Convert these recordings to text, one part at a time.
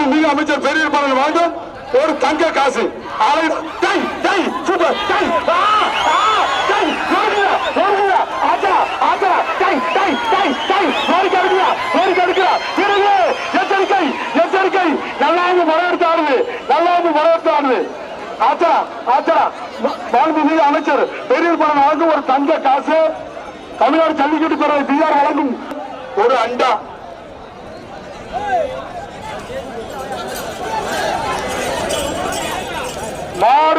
மாண்புமிகு அமைச்சர் பெரிய பாடல் வாங்கும் ஒரு தங்க காசு. ஆளை- டை டை சூப்பர், டை ஆ, ஆ, டேய், ஓடுங்கடா, ஓடுங்கடா, ஆச்சா, ஆச்சா, டேய், டேய், டேய், டேய், ஓடி கெடுக்கிறா, ஓடி கெடுக்கிறா, பிறகு, எச்சரிக்கை, எச்சரிக்கை, நல்லாவது மரம் எடுத்து ஆடுது, நல்லாவது மரம் ஆடுது. ஆச்சா, ஆச்சா, மாண்புமிகு அமைச்சர் பெரிய பாடல் வாங்கும் ஒரு தங்க காசு. தமிழ்நாடு ஜல்லிக்கட்டு துறை பிஆர் வழங்கும். ஒரு அண்டா.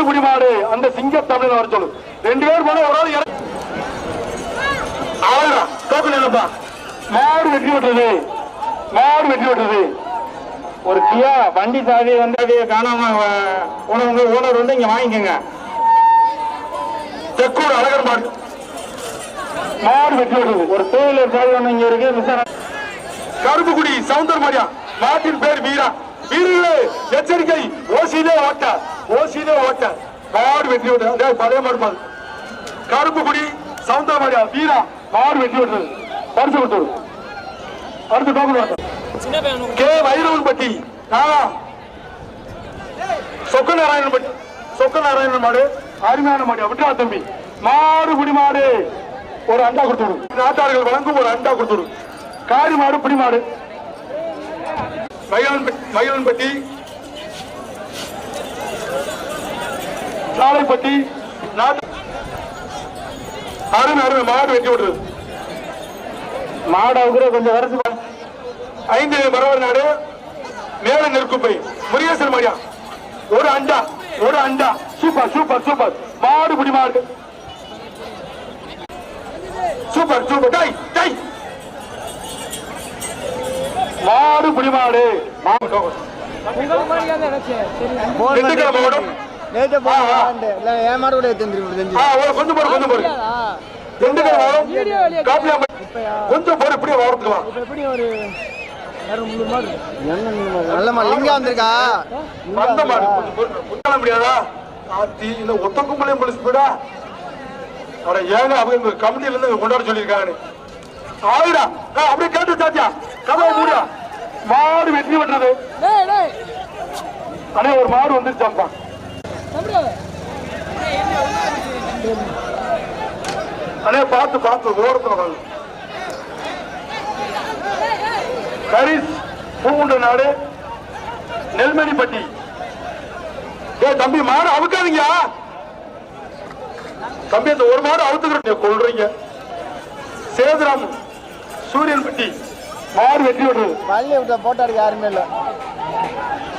மாடு குடி மாடு அந்த சிங்க தமிழ் வர சொல்லு. ரெண்டு பேர் போன ஒரு ஆள் அவ்வளவுதான் டோக்கன் மாடு வெற்றி விட்டுறது மாடு வெற்றி விட்டுறது ஒரு கியா வண்டி சாவி வந்து அப்படியே காணாம உணவு ஓனர் வந்து இங்க வாங்கிக்கோங்க. தெக்கூர் அழகர் மாடு. மாடு வெற்றி விடுறது ஒரு டூ வீலர் சாவி ஒண்ணு இங்க இருக்கு கருப்புக்குடி சவுந்தர் மாடியா நாட்டின் பேர் வீரா. வீரர்களே எச்சரிக்கை. ஓசிதே ஓட்ட ஓசிதே ஓட்ட வெற்றி விடுறது பழைய மாடு கருப்புக்குடி சவுந்தர் வீரா மாறு வெற்றி விடுறது பரிசு கொடுத்துரு அடுத்து டோக்கன் கே. வைரவன் பட்டி நாளா சொக்க நாராயணன் பட்டி சொக்க நாராயணன் மாடு அருமையான மாடு. விட்டா தம்பி. மாடு குடி மாடு. ஒரு அண்டா கொடுத்துடும் நாட்டார்கள் வழங்கும் ஒரு அண்டா கொடுத்துடும் காரி மாடு புடி மாடு. மயிலன் மயிலன்பட்டி சாலைப்பட்டி அருமை அருமை மாடு வெட்டி விடுறது மாடாவுக்குற கொஞ்சம் வரசு ஐந்து பரவர் நாடு மேல நெருக்குப்பை முருகேசன் மாடியா. ஒரு அண்டா ஒரு அண்டா. Super super super. மாடு குடி மாடு. Super super. டை டை. மாடு குடி மாடு. மாடு திண்டுக்கல் மாவட்டம் ஆ, ஆ. இல்லை ஏன் மாடு கூட தெரிஞ்சு தெரிஞ்சு ஆ ஒரு கொஞ்சம் போடு கொஞ்சம் போடு. காப்பியாம்பட்டி கொஞ்சம் போடு இப்படியே வாரத்துக்கு வா எப்படி ஒரு நல்ல மாடு. லிங்கா வந்திருக்கா? வந்த மாடு முடியாதா? ஆத்தி இந்த ஒத்த கும்பலையும் போலீஸ் போயிடா. அட ஏங்க அவங்க கமிட்டில இருந்து கொண்டாட சொல்லியிருக்காங்க ஆயிடா. ஆ, அப்படியே கேட்டு சாத்தியா? கதவை மூடியா மாடு வெற்றி பெற்றது. அண்ணே ஒரு மாடு வந்துருச்சாப்பா அண்ணே பார்த்து பார்த்து ஓரத்துல கரிஸ் பூங்குண்ட நாடு நெல்மணிப்பட்டி. ஏ தம்பி மாடு அவுக்காதீங்க. தம்பி அந்த ஒரு மாடு அவுத்துக்கிற கொள்றீங்க சேதுராம் மாடு வெற்றி விடுறது பள்ளி விட்ட போட்டோ எடுக்க யாருமே இல்லை.